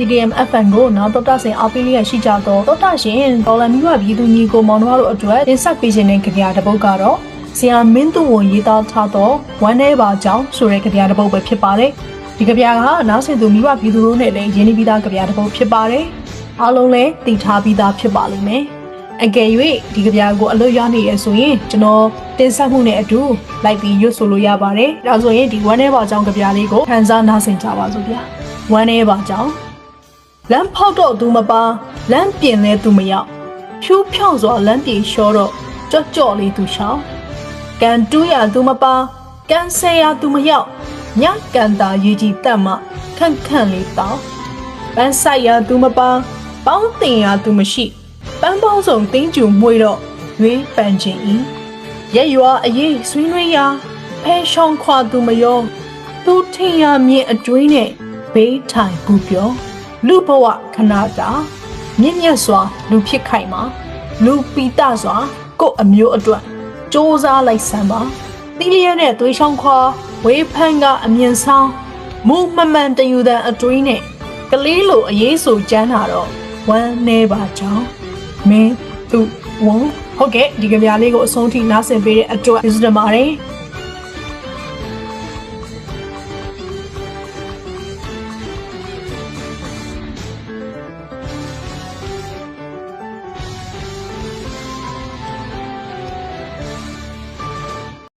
CDM FM ကိုနောက်တော့တဆင်အားပေးလျက်ရှိကြတော့တော့တရှင်ဒေါ်လာမိဘပြည်သူညီကိုမောင်နှမတို့အတွက်တင်ဆက်ပေးခြင်းတဲ့ကြပြတစ်ပုဒ်ကတော့ဆီယာမင်းသူဝန်ရေးသားထားသောဝမ်းနေပါကြောင်းဆိုတဲ့ကြပြတစ်ပုဒ်ပဲဖြစ်ပါတယ်ဒီကြပြကနားဆင်သူမိဘပြည်သူတို့နဲ့လည်းရင်းနှီးပြီးသားကြပြတစ်ပုဒ်ဖြစ်ပါတယ်အားလုံးလည်းသိထားပြီးသားဖြစ်ပါလိမ့်မယ်အကယ်၍ဒီကြပြကိုအလွတ်ရနေရဆိုရင်ကျွန်တော်တင်ဆက်မှုနဲ့အတူလိုက်ပြီးရွတ်ဆိုလို့ရပါတယ်ဒါဆိုရင်ဒီဝမ်းနေပါကြောင်းကြပြလေးကိုခန်းစားနားဆင်ကြပါစို့ဗျာဝမ်းနေပါကြောင်း လမ်းဖောက်တော့သူမပါလမ်းပြင်လဲသူမရောက်ဖြူးဖြောင်းစွာလမ်းပြေလျှောတော့ကြော့ကြော့လေးသူရှောင်းကန်တူးရသူမပါကန်ဆဲရသူမရောက်ညကန်တာရေးကြီးတက်မှခန့်ခန့်လေးတောင်းပန်းဆိုင်ရသူမပါပေါင်းတင်ရသူမရှိပန်းပေါင်းစုံတင်းကျူမွေတော့ရွေးပန်ခြင်းဤရက်ရွာအေးဆွေးနွေးရာဖဲရှောင်းခွာသူမယောသူထင်ရမြင့်အတွင်းနဲ့ဘေးထိုင်ဘူးပြော လူဘဝခဏတာမြင့်မြတ်စွာ လူဖြစ်ခိုင်မှာလူပီတစွာကိုယ့်အမျိုးအတွက်စ조사လိုက်စမ်းပါတီးလျက်နဲ့သွေးချောင်းခွာဝေးဖန်ကအမြင်ဆောင်မူမမှန်တယူတဲ့အတွင်းနဲ့ကလေးလိုအရေးဆိုကြမ်းတာတော့ဝမ်းနေပါကြောင်းမင်းသူဝန်ဟုတ်ကဲ့ဒီကြပြလေးကိုအဆုံးထိနားဆင်ပေးတဲ့အတွက်ကျေးဇူးတင်ပါတယ်